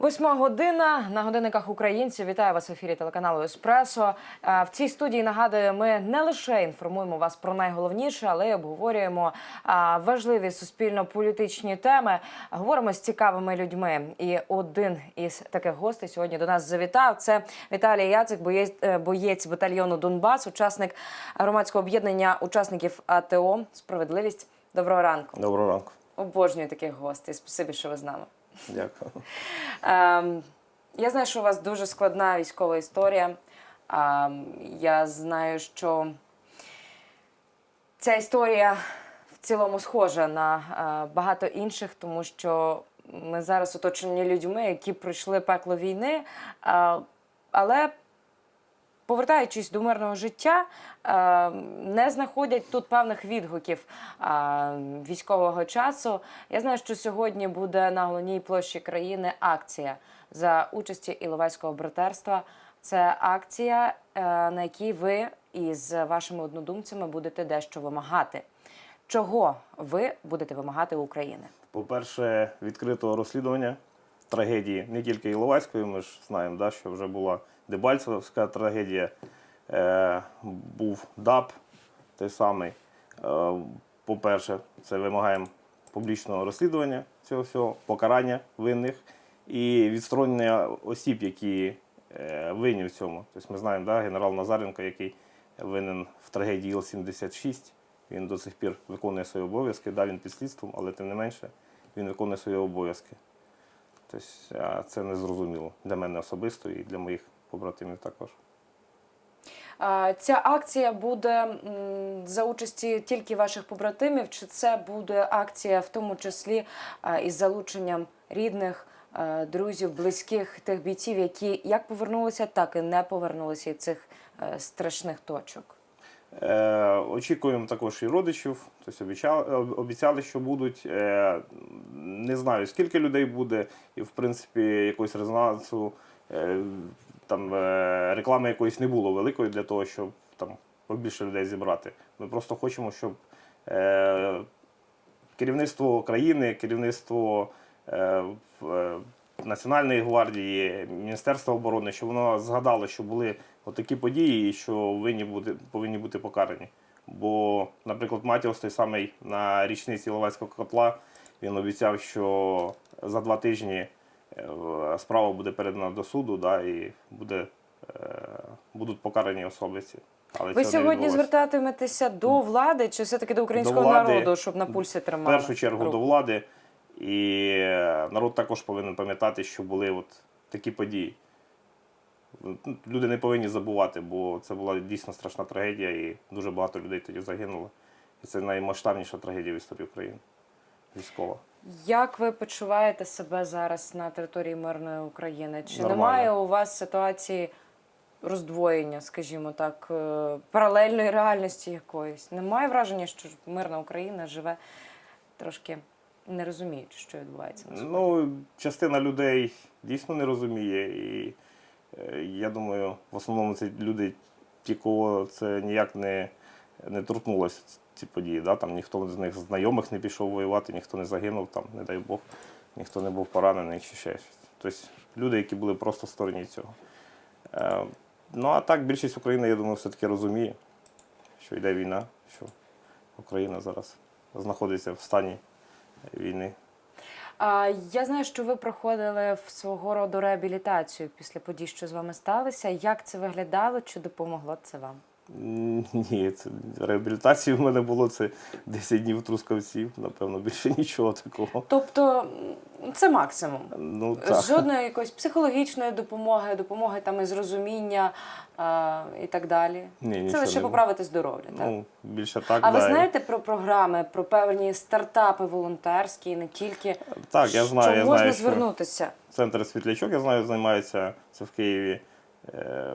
Восьма година на годинниках українців. Вітаю вас в ефірі телеканалу Еспресо. Е, В цій студії нагадую, ми не лише інформуємо вас про найголовніше, але й обговорюємо важливі суспільно-політичні теми. Говоримо з цікавими людьми. І один із таких гостей сьогодні до нас завітав. Це Віталій Яцик, боєць, е, боєць батальйону Донбас, учасник громадського об'єднання учасників АТО. Справедливість. Доброго ранку. Доброго ранку. Обожнюю таких гостей. Спасибі, що ви з нами. Дякую. Ем, я знаю, що у вас дуже складна військова історія. Ем, я знаю, що ця історія в цілому схожа на е, багато інших, тому що ми зараз оточені людьми, які пройшли пекло війни. Е, але повертаючись до мирного життя, е, не знаходять тут певних відгуків е, військового часу. Я знаю, що сьогодні буде на головній площі країни акція за участі Іловайського братерства. Це акція, е, на якій ви із вашими однодумцями будете дещо вимагати. Чого ви будете вимагати України? По-перше, відкритого розслідування трагедії не тільки Іловайської, ми ж знаємо, да, що вже була Дебальцевська трагедія, е, був ДАП той самий. Е, по-перше, це вимагаємо публічного розслідування цього всього, покарання винних і відсторонення осіб, які е, винні в цьому. Тобто ми знаємо, да, генерал Назаренко, який винен в трагедії Іл-76, він до сих пір виконує свої обов'язки. Да, він під слідством, але тим не менше він виконує свої обов'язки. Тобто це незрозуміло для мене особисто і для моїх побратимів також. Ця акція буде за участі тільки ваших побратимів, чи це буде акція в тому числі із залученням рідних, друзів, близьких тих бійців, які як повернулися, так і не повернулися із цих е, страшних точок? Е, очікуємо також і родичів. Тобто обіцяли, обіцяли, що будуть. Е, не знаю, скільки людей буде, і в принципі якогось резонансу, е, там е, реклами якоїсь не було великої для того, щоб там побільше людей зібрати. Ми просто хочемо, щоб е, керівництво країни, керівництво е, е, Національної гвардії, Міністерства оборони, щоб воно згадало, що були отакі події, і що винні бути, повинні бути покарані. Бо, наприклад, Матіос той самий на річниці Іловайського котла він обіцяв, що за два тижні справа буде передана до суду, да, і буде, е, будуть покарані особи ці. Але Ви сьогодні звертатиметеся до влади, чи все-таки до українського влади, народу, щоб на пульсі В першу чергу руку? до влади. І е, народ також повинен пам'ятати, що були от такі події. Ну, Люди не повинні забувати, бо це була дійсно страшна трагедія, і дуже багато людей тоді загинуло. І це наймасштабніша трагедія в історії України. Військова. Як ви почуваєте себе зараз на території мирної України? Чи Нормально. немає у вас ситуації роздвоєння, скажімо так, е, паралельної реальності якоїсь? Немає враження, що мирна Україна живе трошки не розуміючи, що відбувається на сході? Ну, частина людей дійсно не розуміє. І е, я думаю, в основному це люди, ті, кого це ніяк не, не торкнулося, ці події. Да? Там ніхто з них знайомих не пішов воювати, ніхто не загинув, там, не дай Бог, ніхто не був поранений чи ще щось. Тобто люди, які були просто в стороні цього. Е, ну а так, більшість України, я думаю, все-таки розуміє, що йде війна, що Україна зараз знаходиться в стані війни. Я знаю, що ви проходили в свого роду реабілітацію після подій, що з вами сталося. Як це виглядало? Чи допомогло це вам? Ні, це реабілітації в мене було це 10 днів трускавців, напевно, більше нічого такого. Тобто це максимум. Ну так. Жодної якоїсь психологічної допомоги, допомоги там із розуміння а, і так далі. Ні, це лише не поправити здоров'я. так? Ну, більше так. а ви да. і- знаєте про програми, про певні стартапи волонтерські, не тільки Так, я знаю, що я можна знаю, що звернутися. центр світлячок, я знаю, займається це в Києві е,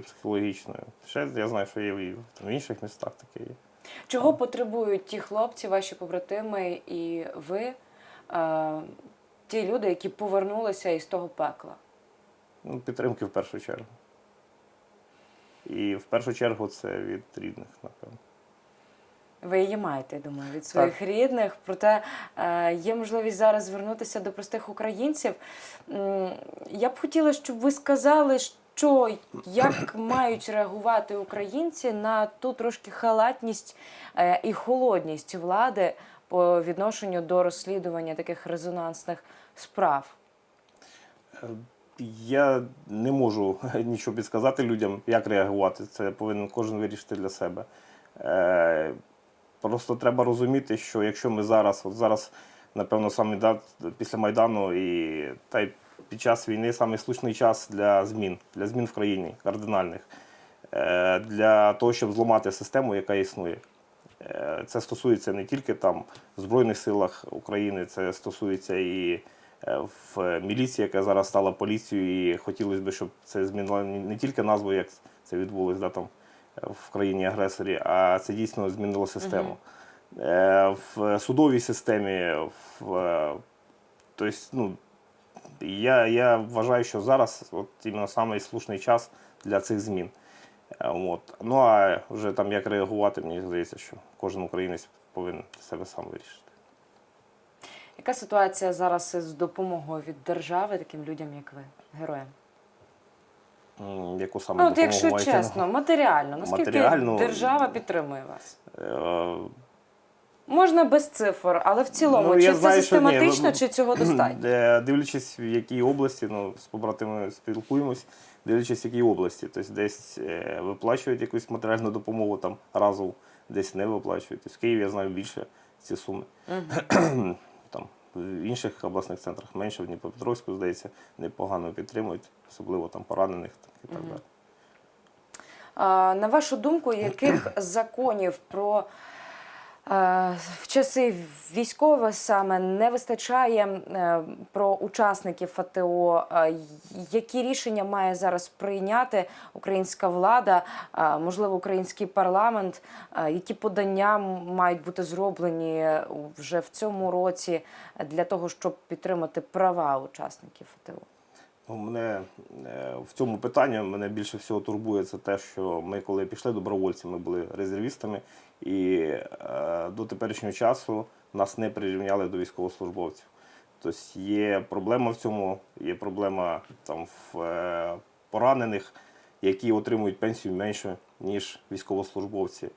психологічної. Ще я знаю, що є і в інших містах таке є. Чого потребують ті хлопці, ваші побратими і ви, е, ті люди, які повернулися із того пекла? Ну, підтримки в першу чергу. І в першу чергу це від рідних, напевно. Ви її маєте, я думаю, від своїх рідних. Проте е, є можливість зараз звернутися до простих українців. Я б хотіла, щоб ви сказали, що як мають реагувати українці на ту трошки халатність е, і холодність влади по відношенню до розслідування таких резонансних справ. Я не можу нічого підсказати людям, як реагувати. Це повинен кожен вирішити для себе. Просто треба розуміти, що якщо ми зараз, от зараз, напевно, саме да, після Майдану і та й під час війни саме слушний час для змін, для змін в країні кардинальних, е, для того, щоб зламати систему, яка існує. Е, Це стосується не тільки там в Збройних силах України, це стосується і е, в міліції, яка зараз стала поліцією, і хотілося б, щоб це змінило не тільки назву, як це відбулося да, там, в країні-агресорі, а це дійсно змінило систему. Е, В судовій системі, в, е, тобто, ну, я, я вважаю, що зараз от іменно самий слушний час для цих змін. Е, От. Ну а вже там як реагувати, мені здається, що кожен українець повинен себе сам вирішити. Яка ситуація зараз з допомогою від держави таким людям, як ви, героям? Яку саме Ну, от якщо маєте чесно, матеріально, наскільки Матеріально- держава підтримує вас? Е, Можна без цифр, але в цілому, Ну, чи це знаю, систематично, чи цього достатньо? Е, Дивлячись, в якій області, ну, з побратимами спілкуємось, дивлячись, в якій області. Тобто десь е, виплачують якусь матеріальну допомогу там разом, десь не виплачують. Тобто в Києві я знаю більше ці суми. в інших обласних центрах менше, в Дніпропетровську, здається, непогано підтримують, особливо там поранених так, і так далі. На вашу думку, яких законів про в часи військових саме не вистачає е, про учасників АТО? Е, Які рішення має зараз прийняти українська влада, е, можливо, український парламент? Е, Які подання мають бути зроблені вже в цьому році для того, щоб підтримати права учасників АТО? Мене е, в цьому питанні мене більше всього турбує це те, що ми, коли пішли добровольці, ми були резервістами, і е, до теперішнього часу нас не прирівняли до військовослужбовців. Тобто є проблема в цьому, є проблема там в е, поранених, які отримують пенсію менше, ніж військовослужбовці.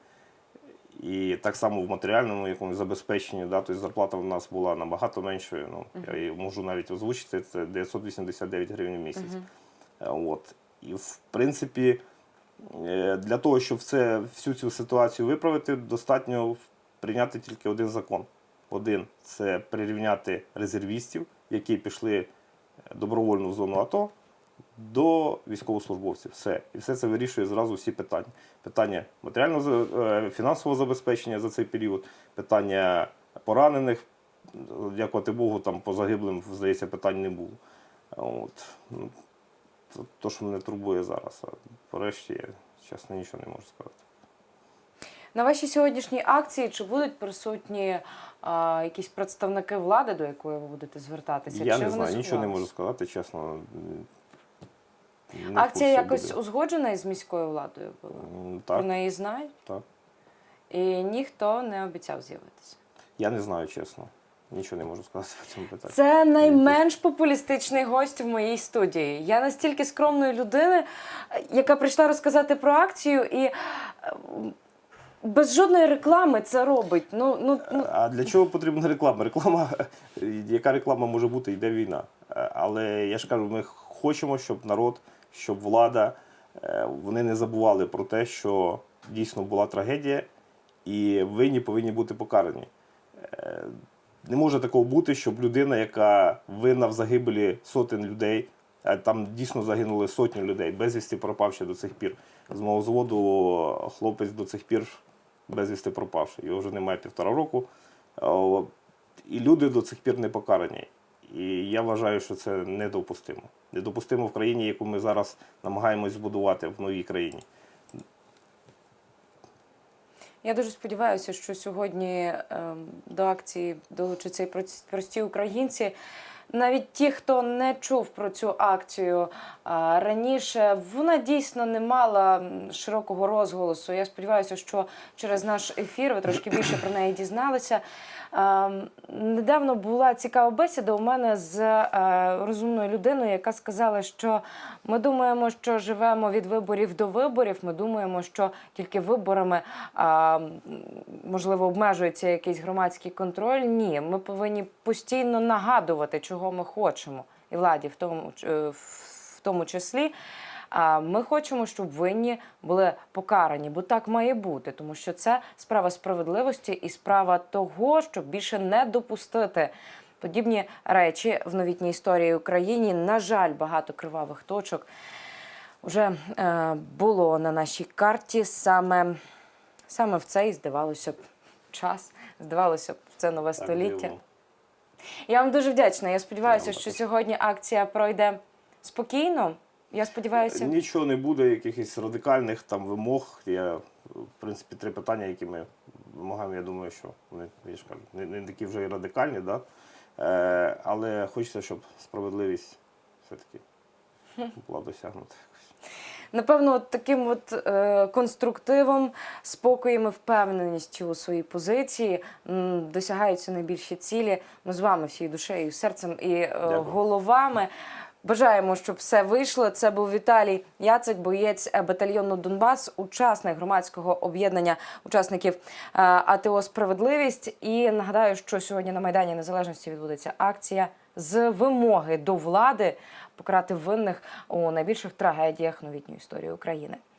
І так само в матеріальному якомусь забезпеченні, да, тобто зарплата в нас була набагато меншою. Ну, Я її можу навіть озвучити, це 989 гривень в місяць. Е, От. І в принципі, е, для того, щоб це, всю цю ситуацію виправити, достатньо прийняти тільки один закон. Один це прирівняти резервістів, які пішли е, добровольно в зону АТО, до військовослужбовців. Все. І все це вирішує зразу всі питання. Питання матеріального е, фінансового забезпечення за цей період, питання поранених. Дякувати Богу, там по загиблим, здається, питань не було. От. Ну, це то, що мене турбує зараз. А порешті я чесно нічого не можу сказати. На вашій сьогоднішній акції чи будуть присутні а, якісь представники влади, до якої ви будете звертатися? я чи не знаю, нічого не можу сказати, чесно. М, Акція якось буде. узгоджена із міською владою була? М, Про Так, неї знають? так. І ніхто не обіцяв з'явитися. Я не знаю, чесно. Нічого не можу сказати по цьому питанню. Це найменш популістичний гость в моїй студії. Я настільки скромної людини, е, яка прийшла розказати про акцію і е, без жодної реклами це робить. Ну, ну, ну А для чого потрібна реклама? Реклама, яка реклама може бути, йде війна. Е, Але я ж кажу, ми хочемо, щоб народ, щоб влада, е, вони не забували про те, що дійсно була трагедія, і винні повинні бути покарані. Е, Не може такого бути, щоб людина, яка винна в загибелі сотень людей, а там дійсно загинули сотні людей, безвісти пропавши до цих пір. З мого зводу хлопець до цих пір безвісти пропавши. Його вже немає півтора року. І люди до цих пір не покарані. І я вважаю, що це недопустимо. Недопустимо в країні, яку ми зараз намагаємось збудувати в новій країні. Я дуже сподіваюся, що сьогодні ем, до акції долучаться і прості українці. Навіть ті, хто не чув про цю акцію раніше, вона дійсно не мала широкого розголосу. Я сподіваюся, що через наш ефір ви трошки більше про неї дізналися. Недавно була цікава бесіда у мене з е, розумною людиною, яка сказала, що ми думаємо, що живемо від виборів до виборів. Ми думаємо, що тільки виборами можливо обмежується якийсь громадський контроль. Ні, ми повинні постійно нагадувати, чого ми хочемо, і владі в тому, е, в тому числі. Ми хочемо, щоб винні були покарані, бо так має бути, тому що це справа справедливості і справа того, щоб більше не допустити подібні речі в новітній історії України. На жаль, багато кривавих точок вже е, було на нашій карті саме, саме в цей, здавалося б, час. Здавалося б, це нове Так століття. дивно. Я вам дуже вдячна. Я сподіваюся, що сьогодні акція пройде спокійно. Я сподіваюся. Нічого не буде, якихось радикальних там вимог. Я, в принципі, три питання, які ми вимагаємо, я думаю, що вони не, не такі вже і радикальні, да? е, але хочеться, щоб справедливість все-таки була досягнута. Напевно, от таким от е, конструктивом, спокоєм і впевненістю у своїй позиції м, досягаються найбільші цілі. Ми з вами всією душею, серцем і е, головами. Бажаємо, щоб все вийшло. Це був Віталій Яцик, боєць е, батальйону Донбас, учасник громадського об'єднання учасників е, АТО Справедливість. І нагадаю, що сьогодні на Майдані Незалежності відбудеться акція з вимоги до влади покарати винних у найбільших трагедіях новітньої історії України.